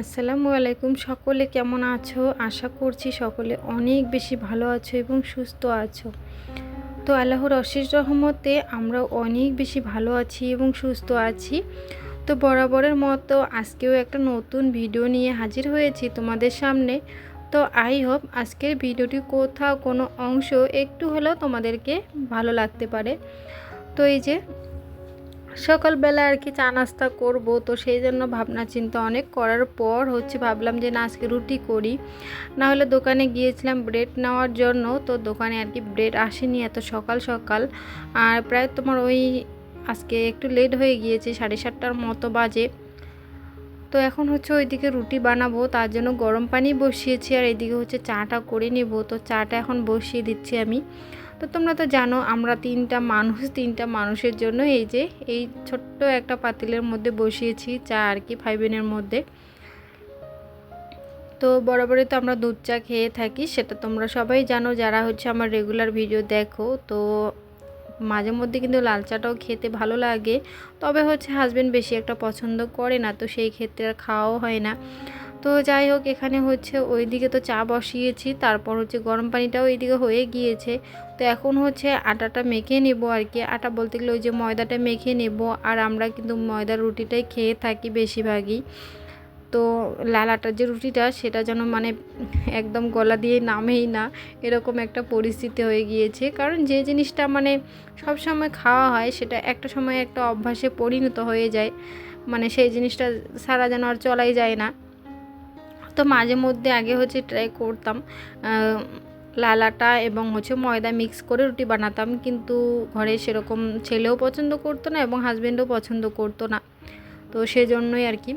আসসালামু আলাইকুম। সকলে কেমন আছো? আশা করছি সকলে অনেক বেশি ভালো আছো এবং সুস্থ আছো। তো আল্লাহর অশেষ রহমতে আমরা অনেক বেশি ভালো আছি এবং সুস্থ আছি। তো বরাবরের মতো আজকেও একটা নতুন ভিডিও নিয়ে হাজির হয়েছি তোমাদের সামনে। তো আই হোপ আজকের ভিডিওটি কোথাও কোনো অংশ একটু হলেও তোমাদেরকে ভালো লাগতে পারে। তো এই যে সকালবেলা আর কি চা নাস্তা করব, তো সেই জন্য ভাবনা চিন্তা অনেক করার পর হচ্ছে ভাবলাম যে না, আজকে রুটি করি। না হলে দোকানে গিয়েছিলাম ব্রেড নেওয়ার জন্য, তো দোকানে আর কি ব্রেড আসেনি এত সকাল সকাল। আর প্রায় তোমার ওই আজকে একটু লেট হয়ে গিয়েছে, সাড়ে সাতটার মতো বাজে। তো এখন হচ্ছে ওইদিকে রুটি বানাবো, তার জন্য গরম পানি বসিয়েছি আর এইদিকে হচ্ছে চাটা করে নেব, তো চাটা এখন বসিয়ে দিচ্ছি আমি। তো তোমরা তো জানো, আমরা তিনটা মানুষ, তিনটা মানুষের জন্য এই যে, এই ছোট্ট একটা পাতিলের মধ্যে বসিয়েছি চা আর কি ফাইভেনের মধ্যে। তো বরাবরই তো আমরা দুধ চা খেয়ে থাকি, সেটা তোমরা সবাই জানো, যারা হচ্ছে আমার রেগুলার ভিডিও দেখো। তো মাঝে মধ্যে কিন্তু লাল চাটাও খেতে ভালো লাগে, তবে হচ্ছে হাজব্যান্ড বেশি একটা পছন্দ করে না, তো সেই ক্ষেত্রে আর খাওয়াও হয় না। তো যাই হোক, এখানে হচ্ছে ওইদিকে তো চা বসিয়েছি, তারপর হচ্ছে গরম পানিটাও এইদিকে হয়ে গিয়েছে। তো এখন হচ্ছে আটাটা মেখে নেব আর কি আটা বলতে গেলে ওই যে ময়দাটা মেখে নেব, আর আমরা কিন্তু ময়দার রুটিটাই খেয়ে থাকি বেশিরভাগই। তো লাল আটার যে রুটিটা, সেটা যেন মানে একদম গলা দিয়ে নামেই না, এরকম একটা পরিস্থিতি হয়ে গিয়েছে। কারণ যে জিনিসটা মানে সব সময় খাওয়া হয়, সেটা একটা সময় একটা অভ্যাসে পরিণত হয়ে যায়। মানে সেই জিনিসটা সারা যেন আর চলাই যায় না। তো মাঝে মধ্যে আগে হচ্ছে ট্রাই করতাম লাল আটা এবং হচ্ছে ময়দা মিক্স করে রুটি বানাতাম, কিন্তু ঘরে সেরকম ছেলেও পছন্দ করতো না এবং হাজব্যান্ডও পছন্দ করতো না। তো সেজন্যই আর কি।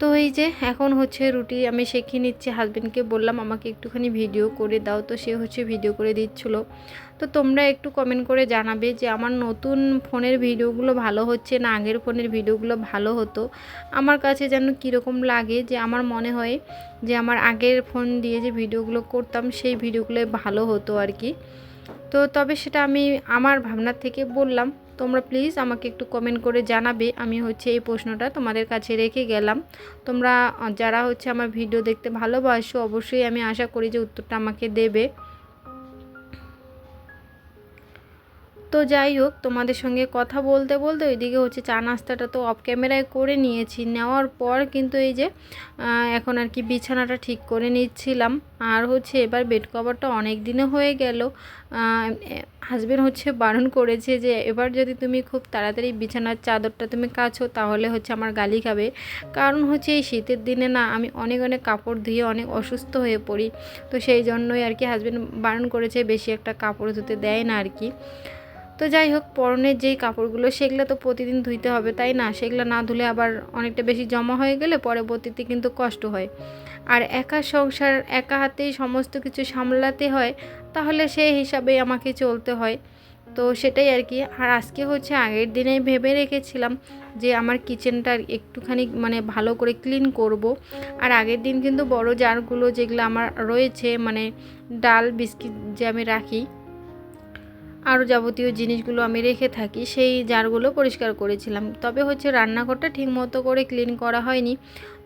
তো এই যে এখন হচ্ছে রুটি আমি শেখে নিচ্ছি হাজব্যান্ডকে বললাম, আমাকে একটুখানি ভিডিও করে দাও। তো সে হচ্ছে ভিডিও করে দিচ্ছিল। তো তোমরা একটু কমেন্ট করে জানাবে যে আমার নতুন ফোনের ভিডিওগুলো ভালো হচ্ছে না আগের ফোনের ভিডিওগুলো ভালো হতো? আমার কাছে যেন কীরকম লাগে যে আমার মনে হয় যে আমার আগের ফোন দিয়ে যে ভিডিওগুলো করতাম, সেই ভিডিওগুলো ভালো হতো আর কি। তো তবে সেটা আমি আমার ভাবনার থেকে বললাম। তোমরা প্লিজ আমাকে একটু কমেন্ট করে জানাবে। আমি হচ্ছে এই প্রশ্নটা তোমাদের কাছে রেখে গেলাম। তোমরা যারা হচ্ছে আমার ভিডিও দেখতে ভালোবাসো, অবশ্যই আমি আশা করি যে উত্তরটা আমাকে দেবে। তো যাই হোক, তোমাদের সঙ্গে কথা বলতে বলতে ওইদিকে হচ্ছে চা নাস্তাটা তো অফ ক্যামেরায় করে নিয়েছি। নেওয়ার পর কিন্তু এই যে এখন আর কি বিছানাটা ঠিক করে নিচ্ছিলাম। আর হচ্ছে এবার বেড কভারটা অনেক দিনে হয়ে গেল। হাজব্যান্ড হচ্ছে বারণ করেছে যে, এবার যদি তুমি খুব তাড়াতাড়ি বিছানার চাদরটা তুমি কাছো, তাহলে হচ্ছে আমার গালি খাবে। কারণ হচ্ছে এই শীতের দিনে না, আমি অনেক অনেক কাপড় ধুয়ে অনেক অসুস্থ হয়ে পড়ি। তো সেই জন্যই আর কি হাজব্যান্ড বারণ করেছে, বেশি একটা কাপড় ধুতে দেয় না আর কি। তো যাই হোক, পরনের যেই কাপড়গুলো, সেগুলো তো প্রতিদিন ধুইতে হবে, তাই না? সেগুলো না ধুলে আবার অনেকটা বেশি জমা হয়ে গেলে পরবর্তীতে কিন্তু কষ্ট হয়। আর একা সংসার, একা হাতেই সমস্ত কিছু সামলাতে হয়, তাহলে সেই হিসাবে আমাকে চলতে হয়। তো সেটাই আর কি। আর আজকে হচ্ছে আগের দিনেই ভেবে রেখেছিলাম যে আমার কিচেনটা একটুখানি মানে ভালো করে ক্লিন করব। আর আগের দিন কিন্তু বড় জারগুলো যেগুলো আমার রয়েছে মানে ডাল, বিস্কিট যে আমি রাখি আরও যাবতীয় জিনিসগুলো আমি রেখে থাকি, সেই জারগুলো পরিষ্কার করেছিলাম। তবে হচ্ছে রান্নাঘরটা ঠিক মতো করে ক্লিন করা হয়নি।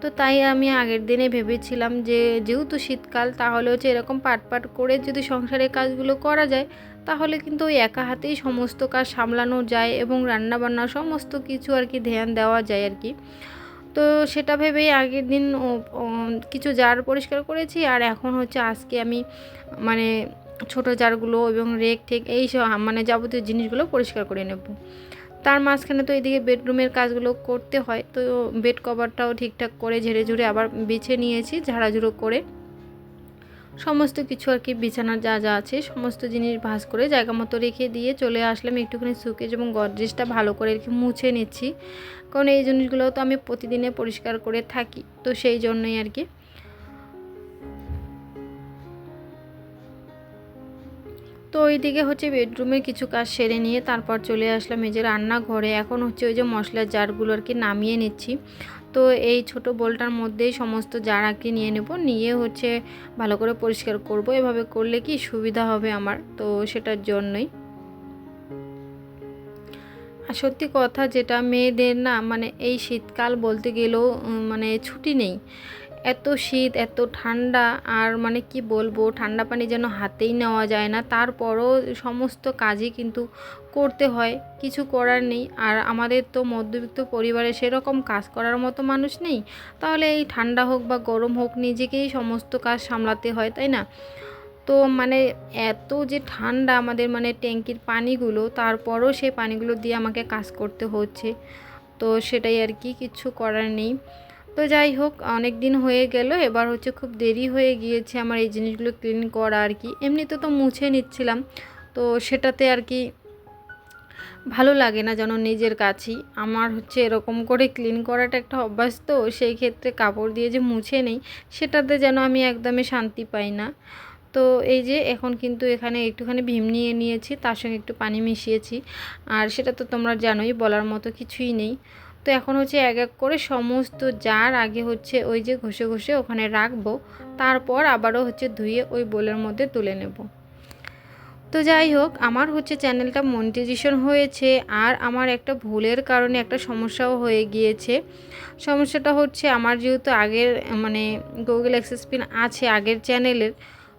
তো তাই আমি আগের দিনে ভেবেছিলাম যে, যেহেতু শীতকাল, তাহলে হচ্ছে এরকম পাট পাট করে যদি সংসারের কাজগুলো করা যায়, তাহলে কিন্তু ওই একা হাতেই সমস্ত কাজ সামলানো যায় এবং রান্নাবান্না সমস্ত কিছু আর কি ধ্যান দেওয়া যায় আর কি। তো সেটা ভেবেই আগের দিন কিছু জার পরিষ্কার করেছি। আর এখন হচ্ছে আজকে আমি মানে ছোট জারগুলো এবং রেক ঠেক, এই সব মানে যাবতীয় জিনিসগুলো পরিষ্কার করে নেব। তার মাঝখানে তো এদিকে বেডরুমের কাজগুলো করতে হয়, তো বেড কভারটাও ঠিকঠাক করে ঝেড়ে ঝুড়ে আবার বেছে নিয়েছি, ঝাড়াঝুড়ো করে। সমস্ত কিছু আর কি, বিছানার যা যা আছে, সমস্ত জিনিস ভাজ করে জায়গা মতো রেখে দিয়ে চলে আসলাম। একটুখানি সুকেজ এবং গডরেজটা ভালো করে আর কি মুছে নিচ্ছি। কারণ এই জিনিসগুলো তো আমি প্রতিদিনে পরিষ্কার করে থাকি, তো সেই জন্যই আর কি। তো ওইদিকে হচ্ছে বেডরুমে কিছু কাজ সেরে নিয়ে তারপর চলে আসলাম। এই যে রান্নাঘরে এখন হচ্ছে ওই যে মশলার জারগুলো আর কি নামিয়ে নিচ্ছি। তো এই ছোট বোলটার মধ্যেই সমস্ত জার কি নিয়ে নেব। নিয়ে হচ্ছে ভালো করে পরিষ্কার করব। এভাবে করলে কি সুবিধা হবে আমার? তো সেটার জন্যই। আর সত্যি কথা যেটা মেয়েদের না মানে এই শীতকাল বলতে গেলেও মানে ছুটি নেই। এত শীত, এত ঠান্ডা, আর মানে কি বলব, ঠান্ডা পানি যেন হাতেই নেওয়া যায় না। তারপরও সমস্ত কাজই কিন্তু করতে হয়, কিছু করার নেই। আর আমাদের তো মধ্যবিত্ত পরিবারে সেরকম কাজ করার মতো মানুষ নেই। তাহলে এই ঠান্ডা হোক বা গরম হোক, নিজেকেই সমস্ত কাজ সামলাতে হয়, তাই না? তো মানে এত যে ঠান্ডা আমাদের মানে ট্যাঙ্কির পানিগুলো, তারপরও সেই পানিগুলো দিয়ে আমাকে কাজ করতে হচ্ছে। তো সেটাই আর কি, কিছু করার নেই। তো যাই হোক, অনেক দিন হয়ে গেল। এবার হচ্ছে খুব দেরি হয়ে গিয়েছে আমার এই জিনিসগুলো ক্লিন করা আর কি। এমনিতে তো মুছে নিচ্ছিলাম, তো সেটাতে আর কি ভালো লাগে না যেন নিজের কাছেই। আমার হচ্ছে এরকম করে ক্লিন করাটা একটা অভ্যাস তো, সেই ক্ষেত্রে কাপড় দিয়ে যে মুছে নেই, সেটাতে যেন আমি একদমই শান্তি পাই না। তো এই যে এখন কিন্তু এখানে একটুখানি ভীম নিয়ে নিয়েছি, তার সঙ্গে একটু পানি মিশিয়েছি। আর সেটা তো তোমরা জানোই, বলার মতো কিছুই নেই। তো এখন হচ্ছে এক এক করে সমস্ত জার আগে হচ্ছে ওই যে ঘষে ঘষে ওখানে রাখব, তারপর আবারও হচ্ছে ধুয়ে ওই বোলের মধ্যে তুলে নেব। তো যাই হোক, আমার হচ্ছে চ্যানেলটা মনিটাইজেশন হয়েছে আর আমার একটা ভুলের কারণে একটা সমস্যাও হয়ে গিয়েছে। সমস্যাটা হচ্ছে আমার যেহেতু আগের মানে গুগল অ্যাক্সেস পিন আছে আগের চ্যানেলের,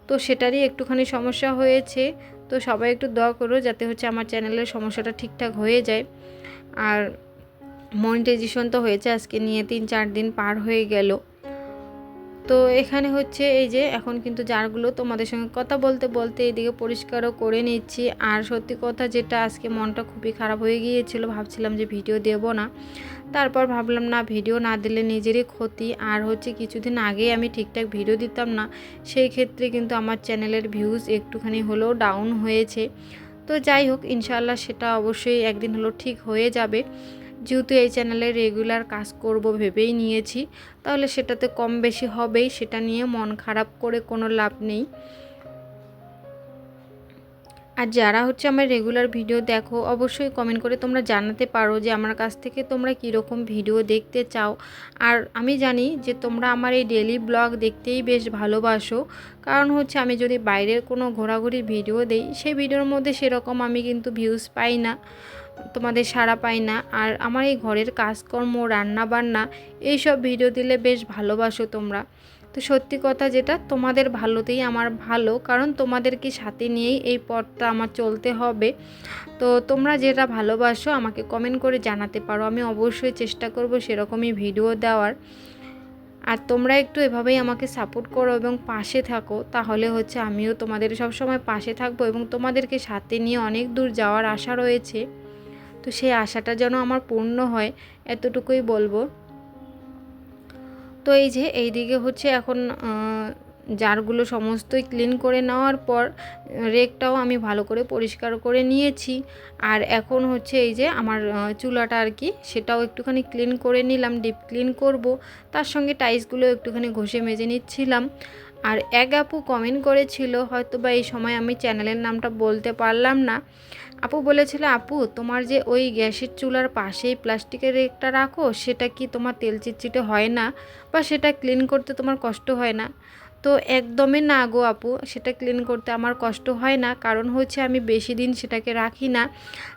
তো সেটারই একটুখানি সমস্যা হয়েছে। তো সবাই একটু দোয়া করো যাতে হচ্ছে আমার চ্যানেলের সমস্যাটা ঠিকঠাক হয়ে যায়। আর মনিটাইজেশন তো হয়েছে, আজকে নিয়ে তিন চার দিন পার হয়ে গেল। তো এখানে হচ্ছে এই যে, এখন কিন্তু জারগুলো তোমাদের সঙ্গে কথা বলতে বলতে এইদিকে পরিষ্কারও করে নিচ্ছি। আর সত্যি কথা যেটা আজকে মনটা খুবই খারাপ হয়ে গিয়েছিল, ভাবছিলাম যে ভিডিও দেব না। তারপর ভাবলাম, না, ভিডিও না দিলে নিজেরই ক্ষতি। আর হচ্ছে কিছুদিন আগেই আমি ঠিকঠাক ভিডিও দিতাম না, সেই ক্ষেত্রে কিন্তু আমার চ্যানেলের ভিউজ একটুখানি হলেও ডাউন হয়েছে। তো যাই হোক, ইনশাআল্লাহ সেটা অবশ্যই একদিন হলো ঠিক হয়ে যাবে। যেহেতু এই চ্যানেলে রেগুলার কাজ করব ভেবেই নিয়েছি, তাহলে সেটাতে কম বেশি হবেই, সেটা নিয়ে মন খারাপ করে কোনো লাভ নেই। আর যারা হচ্ছে আমার রেগুলার ভিডিও দেখো, অবশ্যই কমেন্ট করে তোমরা জানাতে পারো যে আমার কাছ থেকে তোমরা কীরকম ভিডিও দেখতে চাও। আর আমি জানি যে তোমরা আমার এই ডেলি ব্লগ দেখতেই বেশ ভালোবাসো। কারণ হচ্ছে আমি যদি বাইরের কোনো ঘোরাঘুরির ভিডিও দেই, সেই ভিডিওর মধ্যে সেরকম আমি কিন্তু ভিউজ পাই না, তোমাদের সাড়া পাই না। আর আমার এই ঘরের কাজকর্ম রান্না বান্না এইসব ভিডিও দিলে বেশ ভালোবাসো তোমরা। তো সত্যি কথা যেটা, তোমাদের ভালোতেই আমার ভালো, কারণ তোমাদেরকে সাথে নিয়েই এই পথটা আমার চলতে হবে। তো তোমরা যেটা ভালোবাসো আমাকে কমেন্ট করে জানাতে পারো, আমি অবশ্যই চেষ্টা করব সেরকমই ভিডিও দেওয়ার। আর তোমরা একটু এভাবেই আমাকে সাপোর্ট করো এবং পাশে থাকো, তাহলে হচ্ছে আমিও তোমাদের সব সময় পাশে থাকব এবং তোমাদেরকে সাথে নিয়ে অনেক দূর যাওয়ার আশা রয়েছে। তো সেই আশাটা যেন আমার পূর্ণ হয়, এতটুকুই বলব। তো এই যে এই দিকে হচ্ছে এখন জারগুলো সমস্তই ক্লিন করে নেওয়ার পর রেকটাও আমি ভালো করে পরিষ্কার করে নিয়েছি। আর এখন হচ্ছে এই যে আমার চুলাটা আর কি, সেটাও একটুখানি ক্লিন করে নিলাম ডিপ ক্লিন করব। তার সঙ্গে টাইলসগুলো একটুখানি ঘষে মেজে নিচ্ছিলাম। আর এক আপু কমেন্ট করেছিল হয়তো বা এই সময় আমি চ্যানেলের নামটা বলতে পারলাম না। আপু বলেছিল, আপু, তোমার যে ওই গ্যাসের চুলার পাশেই প্লাস্টিকের একটা রাখো, সেটা কি তোমার তেল চিটচিটে হয় না? বা সেটা ক্লিন করতে তোমার কষ্ট হয় না? তো একদমই না গো আপু, সেটা ক্লিন করতে আমার কষ্ট হয় না। কারণ হচ্ছে আমি বেশি দিন সেটাকে রাখি না।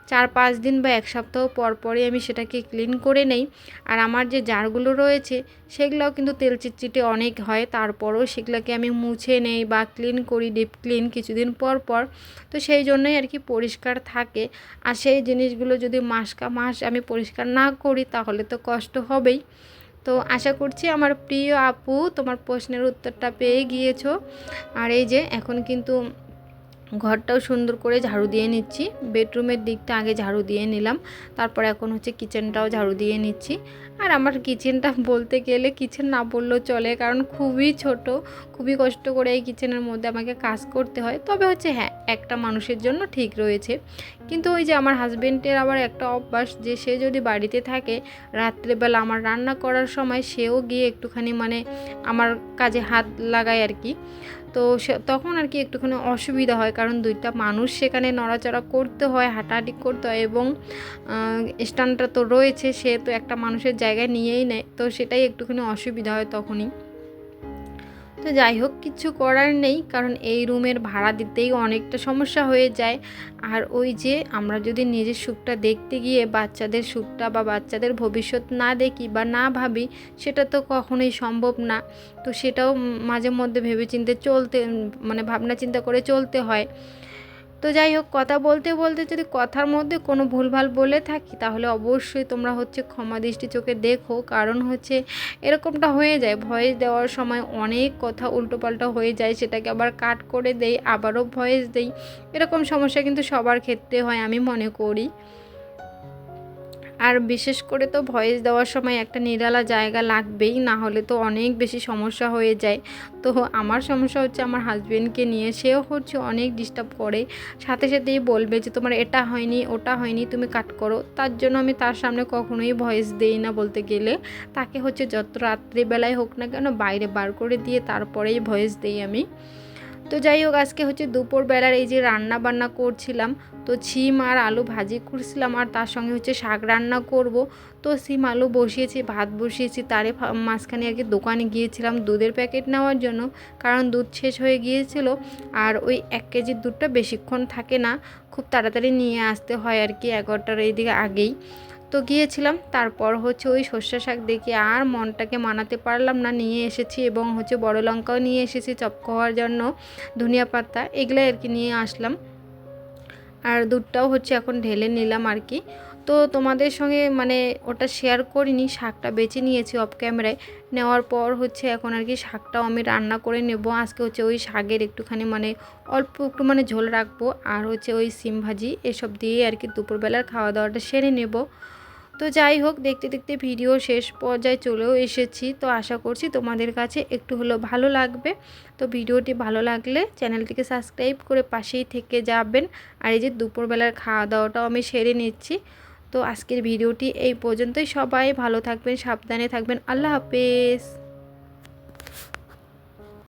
চার পাঁচ দিন বা এক সপ্তাহ পর পরে আমি সেটাকে ক্লিন করে নেই। আর আমার যে জারগুলো রয়েছে, সেগুলোও কিন্তু তেল চিটচিটে অনেক হয়। তারপরও সেগুলোকে আমি মুছে নেই বা ক্লিন করি ডিপ ক্লিন কিছুদিন পর পর। তো সেই জন্যই আর কি পরিষ্কার থাকে। আর সেই জিনিসগুলো যদি মাসকা মাস আমি পরিষ্কার না করি, তাহলে তো কষ্ট হবেই। তো আশা করছি আমার প্রিয় আপু তোমার প্রশ্নের উত্তরটা পেয়ে গিয়েছো। আর এই যে এখন কিন্তু ঘরটাও সুন্দর করে ঝাড়ু দিয়ে নিচ্ছি। বেডরুমের দিকটা আগে ঝাড়ু দিয়ে নিলাম। তারপর এখন হচ্ছে কিচেনটাও ঝাড়ু দিয়ে নিচ্ছি। আর আমার কিচেনটা বলতে গেলে কিচেন না বললেও চলে, কারণ খুবই ছোট, খুবই কষ্ট করে এই কিচেনের মধ্যে আমাকে কাজ করতে হয়। তবে হচ্ছে হ্যাঁ একটা মানুষের জন্য ঠিক রয়েছে। কিন্তু ওই যে আমার হাজব্যান্ডের আবার একটা অভ্যাস যে সে যদি বাড়িতে থাকে, রাত্রেবেলা আমার রান্না করার সময় সেও গিয়ে একটুখানি মানে আমার কাজে হাত লাগায় আর কি। তো তখন আর কি একটুখানি অসুবিধা হয়। কারণ দুইটা মানুষ সেখানে নড়াচড়া করতে হয়, হাঁটাহাঁটি করতে হয় এবং স্ট্যান্ডটা তো রয়েছে, সে তো একটা মানুষের জায়গায় নিয়েই নেয়। তো সেটাই একটুখানি অসুবিধা হয় তখনই। তো যাই হোক, কিছু করার নেই। কারণ এই রুমের ভাড়া দিতেই অনেকটা সমস্যা হয়ে যায়। আর ওই যে আমরা যদি নিজের সুখটা দেখতে গিয়ে বাচ্চাদের সুখটা বা বাচ্চাদের ভবিষ্যৎ না দেখি বা না ভাবি, সেটা তো কখনোই সম্ভব না। তো সেটাও মাঝে মধ্যে ভেবে চিন্তে চলতে মানে ভাবনা চিন্তা করে চলতে হয়। তো যাই হোক, কথা বলতে বলতে যদি কথার মধ্যে কোনো ভুলভাল বলে থাকি, তাহলে অবশ্যই তোমরা হচ্ছে ক্ষমা দৃষ্টি চোখে দেখো। কারণ হচ্ছে এরকমটা হয়ে যায়, ভয়েস দেওয়ার সময় অনেক কথা উল্টোপাল্টা হয়ে যায়, সেটাকে আবার কাট করে দেই, আবারও ভয়েস দেই। এরকম সমস্যা কিন্তু সবার ক্ষেত্রে হয়, আমি মনে করি। আর বিশেষ করে তো ভয়েস দেওয়ার সময় একটা নিরালা জায়গা লাগবেই, না হলে তো অনেক বেশি সমস্যা হয়ে যায়। তো আমার সমস্যা হচ্ছে আমার হাজব্যান্ডকে নিয়ে, সেও হচ্ছে অনেক ডিস্টার্ব করে। সাথে সাথেই বলবে যে, তোমার এটা হয়নি, ওটা হয়নি, তুমি কাট করো। তার জন্য আমি তার সামনে কখনোই ভয়েস দেই না বলতে গেলে। তাকে হচ্ছে যত রাত্রিবেলায় হোক না কেন বাইরে বার করে দিয়ে তারপরেই ভয়েস দিই আমি। তো যাই হোক, আজকে হচ্ছে দুপুরবেলার এই যে রান্না বান্না করছিলাম, তো ছিম আর আলু ভাজি করছিলাম আর তার সঙ্গে হচ্ছে শাক রান্না করব। তো সিম আলু বসিয়েছি, ভাত বসিয়েছি, তারে মাঝখানে আর কি দোকানে গিয়েছিলাম দুধের প্যাকেট নেওয়ার জন্য, কারণ দুধ শেষ হয়ে গিয়েছিল আর ওই এক কেজির দুধটা বেশিক্ষণ থাকে না, খুব তাড়াতাড়ি নিয়ে আসতে হয় আর কি এগারোটার এইদিকে আগেই। তো গিয়েছিলাম, তারপর হচ্ছে ওই সর্ষে শাক দেখে আর মনটাকে মানাতে পারলাম না, নিয়ে এসেছি এবং হচ্ছে বড় লঙ্কাও নিয়ে এসেছি চপ খাওয়ার জন্য, ধনিয়া পাতা এগুলো আর কি নিয়ে আসলাম। আর দুধটাও হচ্ছে এখন ঢেলে নিলাম আর কি। তো তোমাদের সঙ্গে মানে ওটা শেয়ার করিনি, শাকটা বেছে নিয়েছি অফ ক্যামেরায় নেওয়ার পর হচ্ছে এখন আর কি শাকটাও আমি রান্না করে নেব। আজকে হচ্ছে ওই শাকের একটুখানি মানে অল্প একটু মানে ঝোল রাখব। আর হচ্ছে ওই সিম ভাজি এসব দিয়ে আর কি দুপুরবেলার খাওয়া দাওয়াটা সেরে নেব। তো যাই হোক, দেখতে দেখতে ভিডিও শেষ পর্যায়ে চলেও এসেছি। তো আশা করছি তোমাদের কাছে একটু হলো ভালো লাগবে। তো ভিডিওটি ভালো লাগলে চ্যানেলটিকে সাবস্ক্রাইব করে পাশেই থেকে যাবেন। আর এই যে দুপুরবেলার খাওয়া দাওয়াটাও আমি সেরে নিচ্ছি। তো আজকের ভিডিওটি এই পর্যন্তই। সবাই ভালো থাকবেন, সাবধানে থাকবেন। আল্লাহ হাফেজ।